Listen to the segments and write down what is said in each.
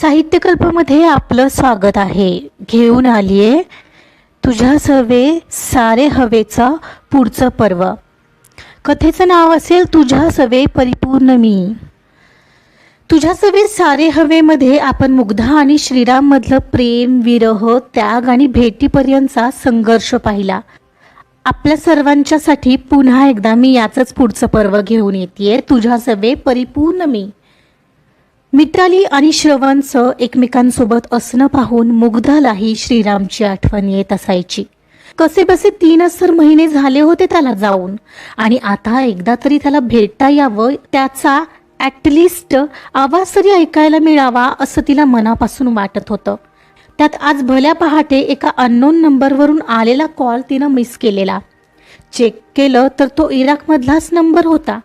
साहित्यकल्पामध्ये आपलं स्वागत आहे. घेऊन आलीये तुझ्या सवे सारे हवेचा पुढचं पर्व. कथेचं नाव असेल तुझ्या सवे परिपूर्ण मी. तुझ्या सवे सारे हवेमध्ये आपण मुग्धा आणि श्रीराममधलं प्रेम विरह त्याग आणि भेटीपर्यंतचा संघर्ष पाहिला. आपल्या सर्वांच्यासाठी पुन्हा एकदा मी याचंच पुढचं पर्व घेऊन येते तुझ्या सवे परिपूर्ण मी. मित्राली आणि श्रवणचं एकमेकांसोबत असणं पाहून मुग्धालाही श्रीरामची आठवण येत असायची. कसे बसे तीनच तर महिने झाले होते त्याला जाऊन. आणि आता एकदा तरी त्याला भेटता यावं त्याचा ॲटलिस्ट आवाज तरी ऐकायला मिळावा असं तिला मनापासून वाटत होतं. त्यात आज भल्या पहाटे एका अननोन नंबरवरून आलेला कॉल तिनं मिस केलेला. चेक केलं तर तो इराकमधलाच नंबर होता.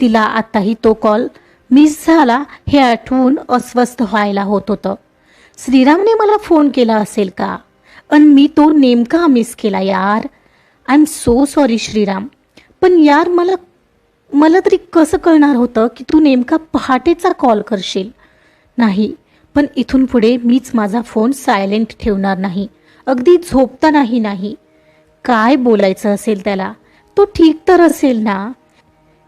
तिला आताही तो कॉल मिस झाला हे आठवून अस्वस्थ व्हायला होत होतं. श्रीरामने मला फोन केला असेल का? अन मी तो नेमका मिस केला यार. I am so sorry Shriram. पण यार मला मला तरी कसं कळणार होतं की तू नेमका पहाटेचा कॉल करशील? नाही पण इथून पुढे मीच माझा फोन सायलेंट ठेवणार नाही. अगदी झोपतानाही नाही. काय बोलायचं असेल त्याला? तो ठीक तर असेल ना?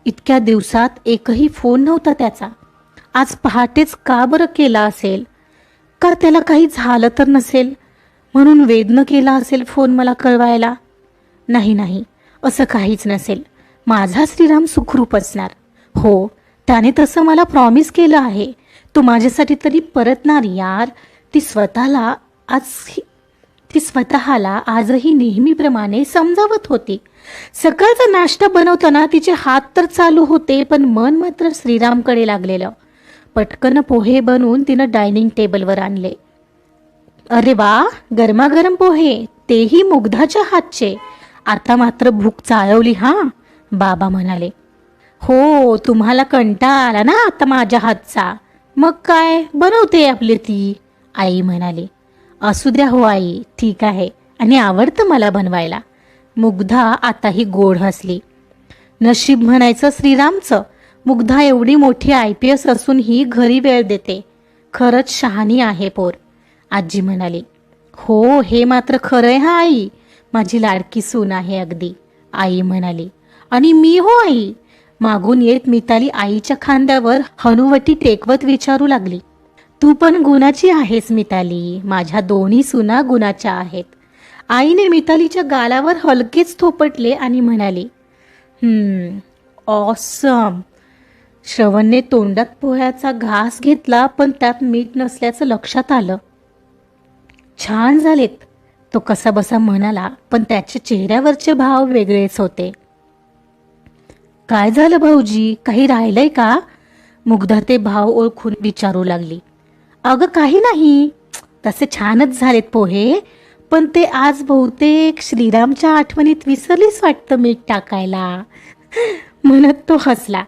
इतक्या दिवसात एकही फोन नव्हता त्याचा. आज पहाटेच का बरं केला असेल? का त्याला काही झालं तर नसेल? म्हणून वेदनं केला असेल फोन मला कळवायला? नाही नाही असं काहीच नसेल. माझा श्रीराम सुखरूप असणार. हो त्याने तसं मला प्रॉमिस केलं आहे. तो माझ्यासाठी तरी परतणार यार. ती स्वतःला आज ती स्वतःला आजही नेहमीप्रमाणे समजावत होती. सकाळचा नाश्ता बनवताना तिचे हात तर चालू होते पण मन मात्र श्रीरामकडे लागलेलं. पटकन पोहे बनवून तिनं डायनिंग टेबलवर आणले. अरे वा गरमागरम पोहे तेही मुग्धाच्या हातचे. आता मात्र भूक चाळवली हा? बाबा म्हणाले. हो तुम्हाला कंटाळा आला ना आता माझ्या हातचा. मग काय बनवते आपली ती आई म्हणाली. असू द्या हो आई ठीक आहे. आणि आवडतं मला बनवायला. मुग्धा आताही गोड हसली. नशीब म्हणायचं श्रीरामचं मुग्धा एवढी मोठी आय पी एस असूनही घरी वेळ देते. खरंच शहाणी आहे पोर आजी म्हणाली. हो हे मात्र खरंय हा आई. माझी लाडकी सून आहे अगदी आई म्हणाली. आणि मी हो आई. मागून येत मिताली आईच्या खांद्यावर हनुवटी टेकवत विचारू लागली. तू पण गुणाची आहेस मिताली माझ्या दोन्ही सुना गुणाच्या आहेत. आईने मितालीच्या गालावर हलकेच थोपटले आणि म्हणाली हम्म ऑसम श्रवणने तोंडात पोह्याचा घास घेतला पण त्यात मीठ नसल्याचं लक्षात आलं. छान झालेत. तो कसा बसा म्हणाला पण त्याच्या चेहऱ्यावरचे भाव वेगळेच होते. काय झालं भाऊजी? काही राहिलंय का? मुग्धा ते भाव ओळखून विचारू लागली. अगं काही नाही. तसे छानच झालेत पोहे. पण ते आज बहुतेक श्रीरामच्या आठवणीत विसरलीच वाटतं मीठ टाकायला. म्हणत तो हसला.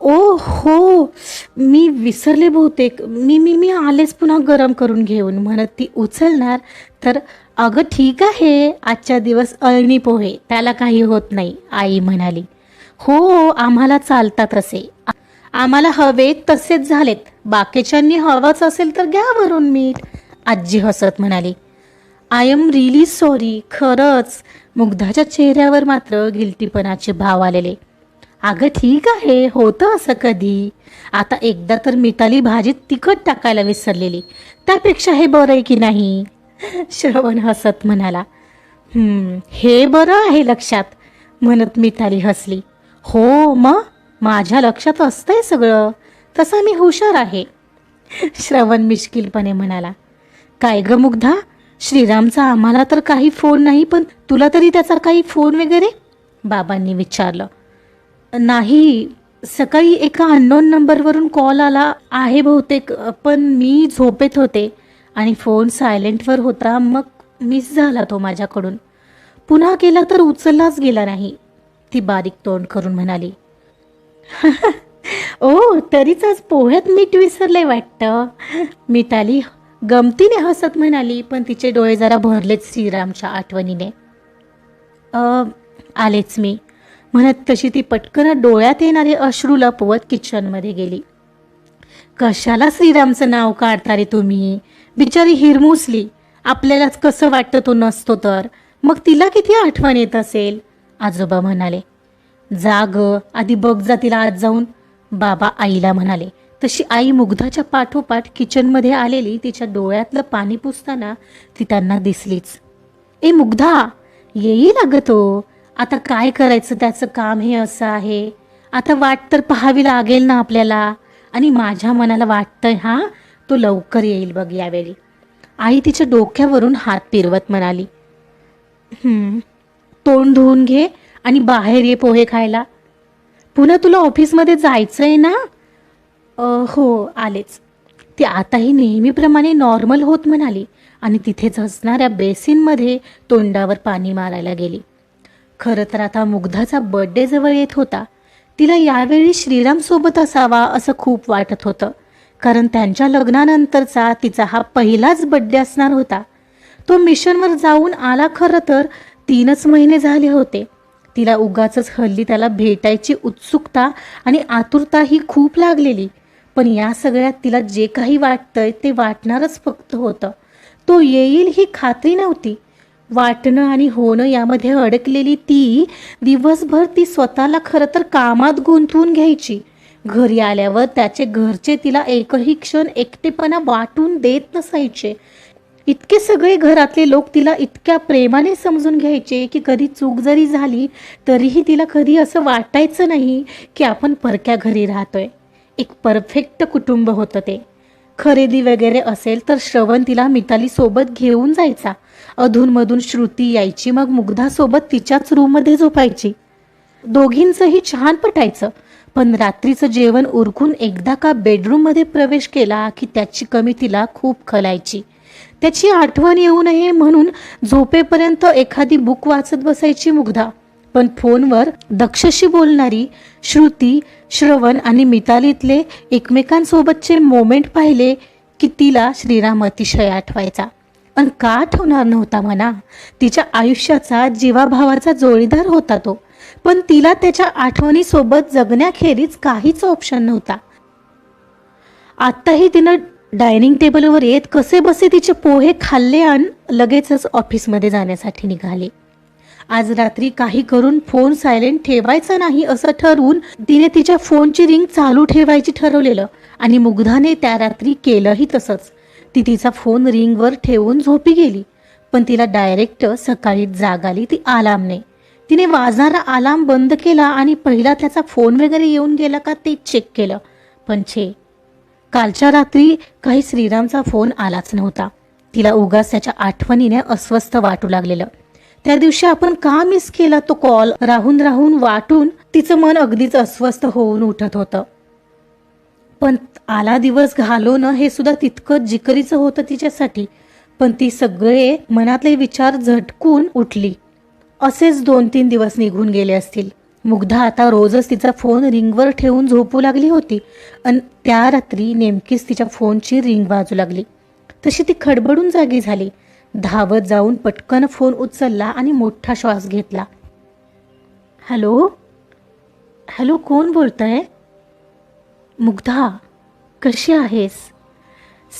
ओ हो मी विसरले बहुतेक. मी मी मी आलेच पुन्हा गरम करून घेऊन. म्हणत ती उचलणार. तर अगं ठीक आहे आजच्या दिवस अळणी पोहे. त्याला काही होत नाही आई म्हणाली. हो आम्हाला चालतात असे आम्हाला हवेत तसेच झालेत. बाकीच्यांनी हवंच असेल तर घ्या भरून मीठ. आजी हसत म्हणाली. आय एम रिली सॉरी खरंच. मुग्धाच्या चेहऱ्यावर मात्र गिल्टीपणाचे भाव आलेले. अगं ठीक आहे होतं असं कधी. आता एकदा तर मिताली भाजीत तिखट टाकायला विसरलेली. त्यापेक्षा हे बरं आहे की नाही? श्रवण हसत म्हणाला. हे बरं आहे लक्षात म्हणत मिताली हसली. हो मग माझ्या लक्षात असतंय सगळं. तसा मी हुशार आहे. श्रवण मिश्किलपणे म्हणाला. काय ग मुग्धा? श्रीरामचा आम्हाला तर काही फोन नाही पण तुला तरी त्याचा काही फोन वगैरे? बाबांनी विचारलं. नाही सकाळी एका अननोन नंबरवरून कॉल आला आहे बहुतेक पण मी झोपेत होते आणि फोन सायलेंटवर होता मग मिस झाला तो माझ्याकडून. पुन्हा केला तर उचललाच गेला नाही ती बारीक तोंड करून म्हणाली. ओ तरीच आज पोह्यात मीठ विसरले वाटतं. मिताली गमतीने हसत म्हणाली पण तिचे डोळे जरा भरलेच श्रीरामच्या आठवणीने. आलेच मी. म्हणत तशी ती पटकन डोळ्यात येणारे अश्रू लपवत किचनमध्ये गेली. कशाला श्रीरामचं नाव काढता रे तुम्ही? बिचारी हिरमुसली. आपल्यालाच कसं वाटतं तो नसतो तर? मग तिला किती आठवण येत असेल? आजोबा म्हणाले. जा ग आधी बघ जा तिला आज जाऊन. बाबा आईला म्हणाले. तशी आई मुग्धाच्या पाठोपाठ किचनमध्ये आलेली तिच्या डोळ्यातलं पाणी पुसताना ती त्यांना दिसलीच. ए मुग्धा येईल अगं तो आता काय करायचं? त्याचं काम हे असं आहे. आता वाट तर पाहावी लागेल ना आपल्याला. आणि माझ्या मनाला वाटतंय हा तो लवकर येईल बघ यावेळी. आई तिच्या डोक्यावरून हात पिरवत म्हणाली. तोंड धुवून घे आणि बाहेर ये पोहे खायला. पुन्हा तुला ऑफिसमध्ये जायचं आहे ना? हो आलेच. ती आताही नेहमीप्रमाणे नॉर्मल होत म्हणाली आणि तिथेच असणाऱ्या बेसिनमध्ये तोंडावर पाणी मारायला गेली. खरं तर आता मुग्धाचा बर्थडे जवळ येत होता. तिला यावेळी श्रीरामसोबत असावा असं खूप वाटत होतं. कारण त्यांच्या लग्नानंतरचा तिचा हा पहिलाच बड्डे असणार होता. तो मिशनवर जाऊन आला खरं तर तीनच महिने झाले होते. तिला उगाच हल्ली त्याला भेटायची उत्सुकता आणि आतुरता ही खूप लागलेली. पण या सगळ्यात तिला जे काही वाटतंय ते वाटणारच फक्त होतं. तो येईल ही खात्री नव्हती. वाटणं आणि होणं यामध्ये अडकलेली ती दिवसभर ती स्वतःला खरं तर कामात गुंतवून घ्यायची. घरी आल्यावर त्याचे घरचे तिला एकही क्षण एकटेपणा वाटून देत नसायचे. इतके सगळे घरातले लोक तिला इतक्या प्रेमाने समजून घ्यायचे की कधी चूक जरी झाली तरीही तिला कधी असं वाटायचं नाही की आपण परक्या घरी राहतोय. एक परफेक्ट कुटुंब होतं ते. खरेदी वगैरे असेल तर श्रवण तिला मिताली सोबत घेऊन जायचा. अधूनमधून श्रुती यायची मग मुग्धासोबत तिच्याच रूममध्ये झोपायची. दोघींचंही छान पटायचं. पण रात्रीचं जेवण उरकून एकदा का बेडरूममध्ये प्रवेश केला की त्याची कमी तिला खूप खलायची. त्याची आठवण येऊ नये म्हणून झोपेपर्यंत एखादी बुक वाचत बसायची मुग्धा. पण फोनवर दक्षशी बोलणारी श्रुती श्रवण आणि मितालीतले एकमेकांसोबतचे मोमेंट पाहिले की तिला श्रीराम अतिशय आठवायचा. पण का आठवणार नव्हता म्हणा? तिच्या आयुष्याचा जीवाभावाचा जोडीदार होता तो. पण तिला त्याच्या आठवणीसोबत जगण्याखेरीज काहीच ऑप्शन नव्हता. आत्ताही तिनं डायनिंग टेबलवर येत कसे बसे तिचे पोहे खाल्ले आणि लगेचच ऑफिसमध्ये जाण्यासाठी निघाले. आज रात्री काही करून फोन सायलेंट ठेवायचा नाही असं ठरवून तिने तिच्या फोनची रिंग चालू ठेवायची ठरवलेलं आणि मुग्धाने त्या रात्री केलंही तसंच. ती तिचा फोन रिंगवर ठेवून झोपी गेली पण तिला डायरेक्ट सकाळी जाग आली ती आलामने तिने वाजणारा अलार्म बंद केला आणि पहिला त्याचा फोन वगैरे येऊन गेला का ते चेक केलं. पण छे कालच्या रात्री काही श्रीरामचा फोन आलाच नव्हता. तिला उगाच त्याच्या आठवणीने अस्वस्थ वाटू लागलेलं. त्या दिवशी आपण का मिस केला तो कॉल राहून राहून वाटून तिचं मन अगदीच अस्वस्थ होऊन उठत होतं. पण आला दिवस घालवणं हे सुद्धा तितकं जिकरीचं होतं तिच्यासाठी. पण ती सगळे मनातले विचार झटकून उठली. असेच दोन तीन दिवस निघून गेले असतील. मुग्धा आता रोजच तिचा फोन रिंगवर ठेवून झोपू लागली होती. आणि त्या रात्री नेमकीच तिच्या फोनची रिंग वाजू लागली. तशी ती खडबडून जागी झाली. धावत जाऊन पटकन फोन उचलला आणि मोठा श्वास घेतला. हॅलो? हॅलो कोण बोलतंय? मुग्धा कशी आहेस?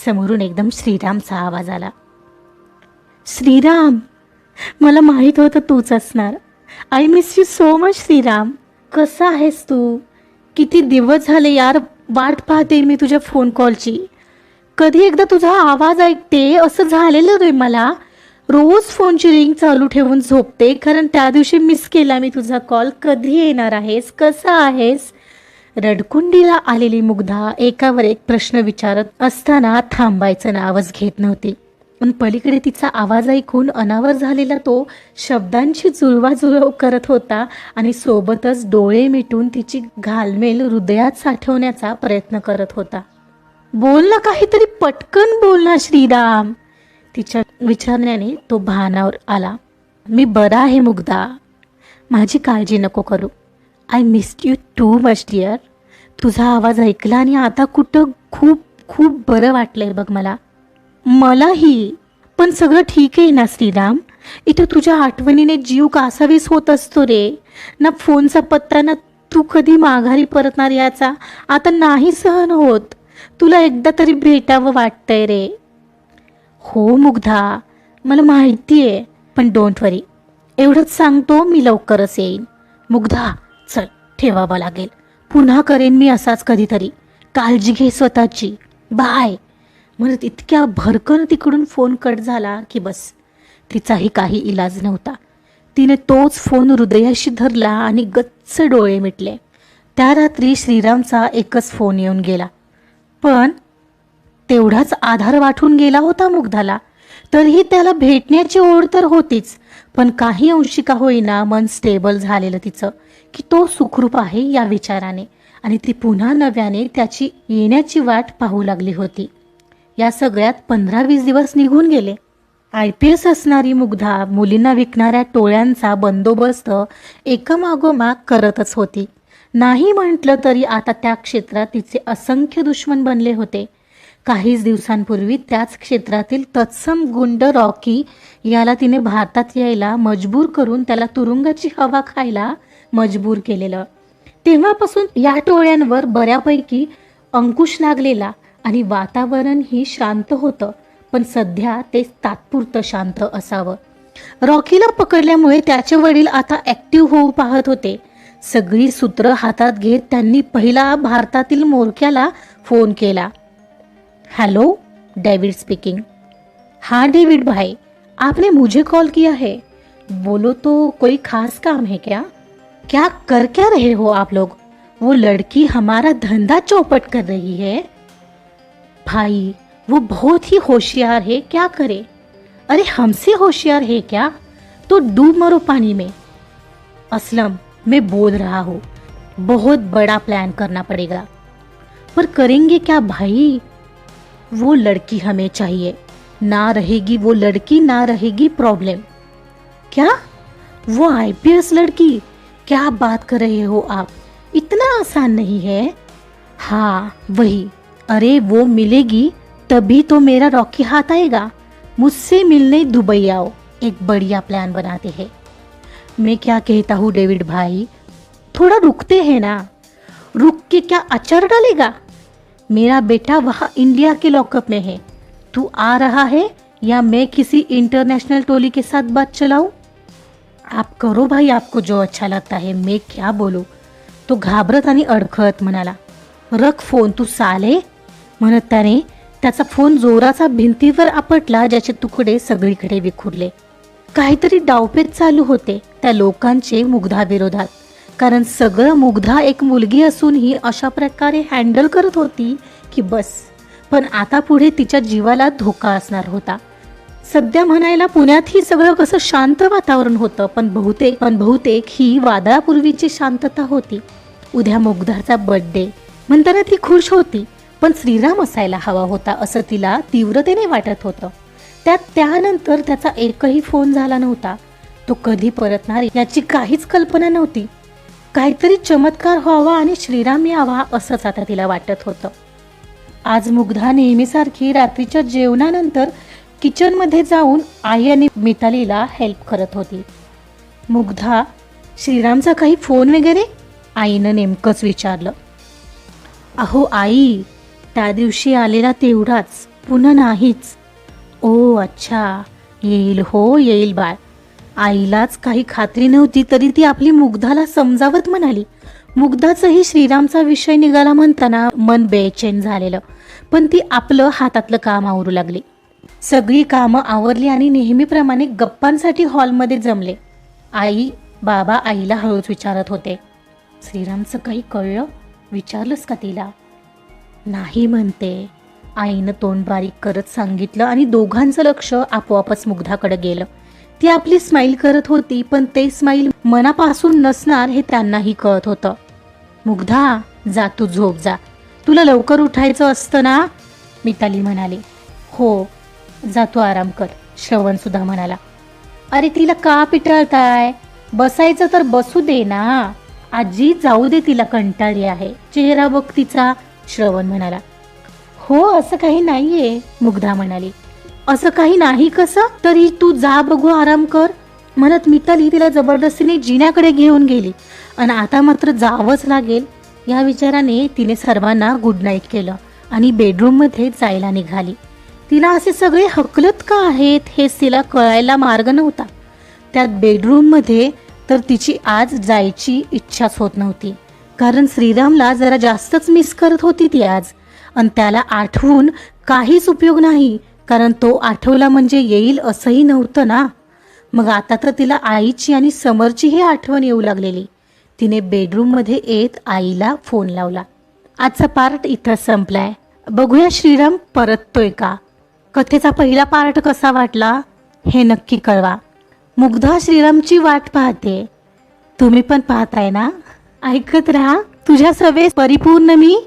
समोरून एकदम श्रीरामचा आवाज आला. श्रीराम मला माहीत होतं तूच असणार. I miss you so much Shriram. कसा आहेस तू? किती दिवस झाले यार वाट पाहते मी तुझ्या फोन कॉलची. कधी एकदा तुझा आवाज ऐकते? असं झालेलं रे मला. रोज फोनची रिंग चालू ठेवून झोपते. कारण त्या दिवशी मिस केला मी तुझा कॉल कधी येणार आहेस? कसा आहेस? रडकुंडीला आलेली मुग्धा एकावर एक प्रश्न विचारत असताना थांबायचं नावच घेत नव्हती. पण पलीकडे तिचा आवाज ऐकून अनावर झालेला तो शब्दांची जुळवाजुळव करत होता आणि सोबतच डोळे मिटून तिची घालमेल हृदयात साठवण्याचा प्रयत्न करत होता. बोल ना काहीतरी पटकन बोल ना श्रीराम. तिच्या विचारण्याने तो भानावर आला. मी बरा आहे मुग्धा. माझी काळजी नको करू. I miss you too much dear तुझा आवाज ऐकला आणि आता कुठं खूप खूप बरं वाटलंय बघ मला. मलाही. पण सगळं ठीक आहे ना श्रीराम? इथं तुझ्या आठवणीने जीव कासावीस होत असतो रे. ना फोनचा पत्ता ना तू कधी माघारी परतणार याचा. आता नाही सहन होत. तुला एकदा तरी भेटावं वाटतंय रे. हो मुग्धा मला माहिती आहे पण डोंट वरी एवढंच सांगतो मी लवकरच येईन. मुग्धा चल ठेवावा लागेल. पुन्हा करेन मी असाच कधीतरी. काळजी घे स्वतःची. बाय. म्हणत इतक्या भरकन तिकडून फोन कट झाला की बस. तिचाही काही इलाज नव्हता. तिने तोच फोन हृदयाशी धरला आणि गच्च डोळे मिटले. त्या रात्री श्रीरामचा एकच फोन येऊन गेला. पण तेवढाच आधार वाटून गेला होता मुग्धाला. तरीही त्याला भेटण्याची ओढ तर होतीच पण काही अंशी का होईना मन स्टेबल झालेलं तिचं की तो सुखरूप आहे या विचाराने. आणि ती पुन्हा नव्याने त्याची येण्याची वाट पाहू लागली होती. या सगळ्यात पंधरा वीस दिवस निघून गेले. आय पी एस असणारी मुग्धा मुलींना विकणाऱ्या टोळ्यांचा बंदोबस्त एकमागोमाग करतच होती. नाही म्हटलं तरी आता त्या क्षेत्रात तिचे असंख्य दुश्मन बनले होते. काहीच दिवसांपूर्वी त्याच क्षेत्रातील तत्सम गुंड रॉकी याला तिने भारतात यायला मजबूर करून त्याला तुरुंगाची हवा खायला मजबूर केलेलं. तेव्हापासून या टोळ्यांवर बऱ्यापैकी अंकुश लागलेला आणि वातावरणही शांत होतं पण सध्या ते तात्पुरतं शांत असावं. रॉकीला पकडल्यामुळे त्याचे वडील आता ॲक्टिव्ह होऊ पाहत होते. सगळी सूत्र हातात घेत त्यांनी पहिला भारतातील मोरक्याला फ़ोन केला. हेलो डेविड स्पीकिंग हाँ डेविड भाई, आपने मुझे कॉल किया है. बोलो तो कोई खास काम है क्या? क्या कर क्या रहे हो आप लोग? वो लड़की हमारा धंधा चौपट कर रही है। भाई, वो बहुत ही होशियार है, क्या करे? अरे, हमसे होशियार है क्या? तो डूब मरो पानी में। असलम मैं बोल रहा हूँ। बहुत बड़ा प्लान करना पड़ेगा। पर करेंगे क्या भाई? वो लड़की हमें चाहिए। ना रहेगी वो लड़की, ना रहेगी प्रॉब्लम क्या? वो आईपीएस लड़की? क्या बात कर रहे हो आप? इतना आसान नहीं है? हाँ वही। अरे, वो मिलेगी, तभी तो मेरा रॉकी हाथ आएगा। मुझसे मिलने दुबई आओ। एक बढ़िया प्लान बनाते हैं। मैं क्या कहता हूँ डेविड भाई? थोड़ा रुकते हैं ना। रुक के क्या अचार डालेगा? मेरा बेटा वहाँ इंडिया के लॉकअप में है। तू आ रहा है या मैं किसी इंटरनेशनल टोली के साथ बात चलाऊँ? आप करो भाई आपको जो अच्छा लगता है मैं क्या बोलू? तो घाबरत आणि अडखळत म्हणाला रख फोन तू साले. म्हणत त्याने त्याचा फोन जोराचा भिंतीवर आपटला ज्याचे तुकडे सगळीकडे विखुरले. काहीतरी डावपेच चालू होते त्या लोकांचे मुग्धा विरोधात कारण सगळं मुग्धा एक मुलगी असूनही अशा प्रकारे हँडल करत होती की बस. पण आता पुढे तिच्या जीवाला धोका असणार होता. सध्या म्हणायला पुण्यात ही सगळं कसं शांत वातावरण होतं पण बहुतेक पण बहुतेक ही वादळापूर्वीची शांतता होती. उद्या मुग्धाचा बर्थडे म्हणताना ती खुश होती पण श्रीराम असायला हवा होता असं तिला तीव्रतेने वाटत होतं. त्यात त्यानंतर त्याचा एकही फोन झाला नव्हता. तो कधी परतणार याची काहीच कल्पना नव्हती. काहीतरी चमत्कार व्हावा आणि श्रीराम यावा असंच आता तिला वाटत होतं. आज मुग्धा नेहमीसारखी रात्रीच्या जेवणानंतर किचनमध्ये जाऊन आई आणि मितालीला हेल्प करत होती. मुग्धा श्रीरामचा काही फोन वगैरे? आईनं नेमकंच विचारलं. अहो आई त्या दिवशी आलेला तेवढाच पुन्हा नाहीच. ओ अच्छा. येईल हो येईल बाळ. आईलाच काही खात्री नव्हती तरी ती आपली मुग्धाला समजावत म्हणाली. मुग्धाचंही श्रीरामचा विषय निघाला म्हणताना मन बेचैन झालेलं. पण ती आपलं हातातलं काम आवरू लागली. सगळी कामं आवरली आणि नेहमीप्रमाणे गप्पांसाठी हॉलमध्ये जमले. आई बाबा आईला हळूच विचारत होते. श्रीरामचं काही कळलं? विचारलंस का तिला? नाही म्हणते. आईनं तोंड बारीक करत सांगितलं आणि दोघांचं लक्ष आपोआपच मुग्धाकडे गेलं. ती आपली स्माईल करत होती पण ते स्माईल मनापासून नसणार हे त्यांनाही कळत होतं. मुग्धा जा तू झोप जा. तुला लवकर उठायचं असतं ना? मिताली म्हणाली. हो जा तू आराम कर श्रवण सुद्धा म्हणाला. अरे तिला का पिटाळताय? बसायचं तर बसू दे ना. आजी जाऊ दे तिला कंटाळी आहे. चेहरा बघ तिचा श्रवण म्हणाला. हो असं काही नाहीये मुग्धा म्हणाली. असं काही नाही कसं? तरी तू जा बघू आराम कर. म्हणत मिताली तिला जबरदस्तीने जिन्याकडे घेऊन गेली. आणि आता मात्र जावंच लागेल. या विचाराने तिने सर्वांना गुड नाईट केलं आणि बेडरूममध्ये जायला निघाली. तिला असे सगळे हकलत का आहेत हेच तिला कळायला मार्ग नव्हता. त्यात बेडरूममध्ये तर तिची आज जायची इच्छाच होत नव्हती. कारण श्रीरामला जरा जास्तच मिस करत होती ती आज. आणि त्याला आठवून काहीच उपयोग नाही कारण तो आठवला म्हणजे येईल असंही नव्हतं ना. मग आता तर तिला आईची आणि समरचीही आठवण येऊ लागलेली. तिने बेडरूममध्ये येत आईला फोन लावला. आजचा पार्ट इथं संपलाय. बघूया श्रीराम परततोय का? कथेचा पहिला पार्ट कसा वाटला हे नक्की कळवा. मुग्धा श्रीरामची वाट पाहते. तुम्ही पण पाहताय ना? ऐकत राहा. तुझ्या सवे परिपूर्ण मी